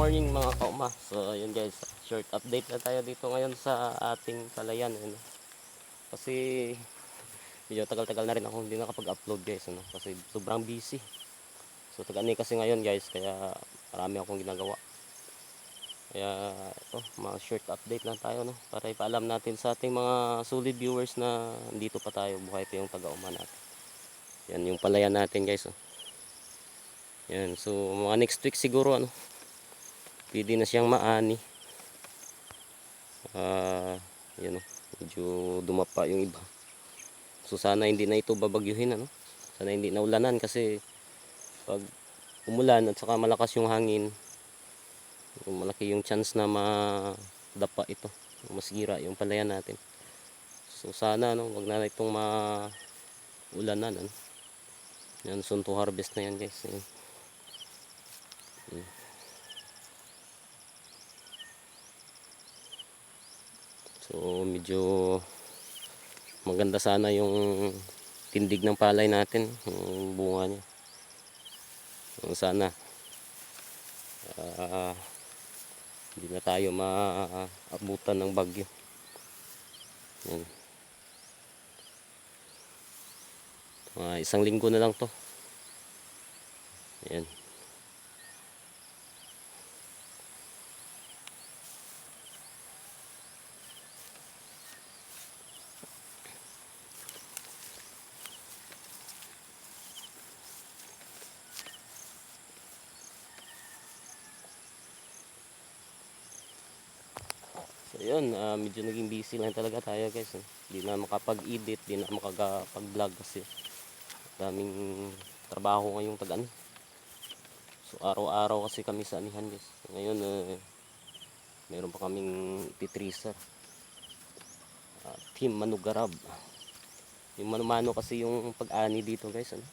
morning mga kauma. So ayun guys, short update na tayo dito ngayon sa ating palayan. Ano. Kasi medyo tagal-tagal na rin ako hindi nakapag-upload guys. Ano, kasi sobrang busy. So tagani kasi ngayon guys, kaya marami akong ginagawa. Kaya ito, mga short update lang tayo no, para ipaalam natin sa ating mga solid viewers na dito pa tayo, buhay pa yung taga-uma natin. Yan yung palayan natin guys. Oh. Yan, so mga next week siguro ano, pwede na siyang maani. Ah, yan oh, medyo dumapa yung iba. So sana hindi na ito babagyuhin ano. Sana hindi na ulanan kasi pag umulan at saka malakas yung hangin, malaki yung chance na madapa ito, masira yung palayan natin. So sana no, wag na itong maulanan ano. Yan, soon harvest na yan guys. Yan. So medyo maganda sana yung tindig ng palay natin, yung bunga niya. So, sana ah, hindi na tayo maabutan ng bagyo. Yan. Mga isang linggo na lang to. Yan. So yun, ah, medyo naging busy lang talaga tayo guys. eh. Di na makapag-edit, di na makapag-vlog kasi daming trabaho ngayong tagan. So araw-araw kasi kami sa anihan guys. Ngayon, eh, meron pa kaming titriser. Ah, team Manugarab. Yung mano-mano kasi yung pag-ani dito guys. Ano?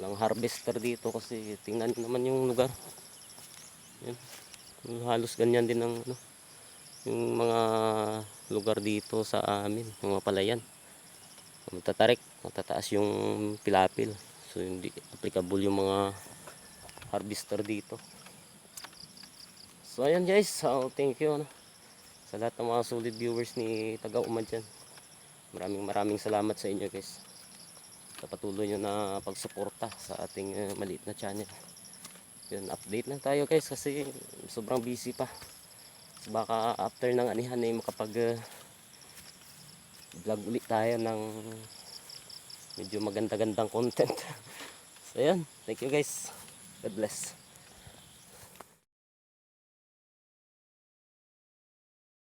Walang harvester dito kasi tingnan naman yung lugar. Yan. Halos ganyan din ang ano, yung mga lugar dito sa amin, mga palayan. Matatarik, matataas yung pilapil. So hindi applicable yung mga harvester dito. So ayan guys, so, thank you ano, sa lahat ng mga solid viewers ni Taga Umad dyan. Maraming maraming salamat sa inyo guys. Sa patuloy nyo na pagsuporta sa ating eh, maliit na channel. Yun, update lang tayo guys kasi sobrang busy pa. Baka after ng anihan ay makapag uh, vlog ulit tayo ng medyo maganda-gandang content. so yan, thank you guys. God bless.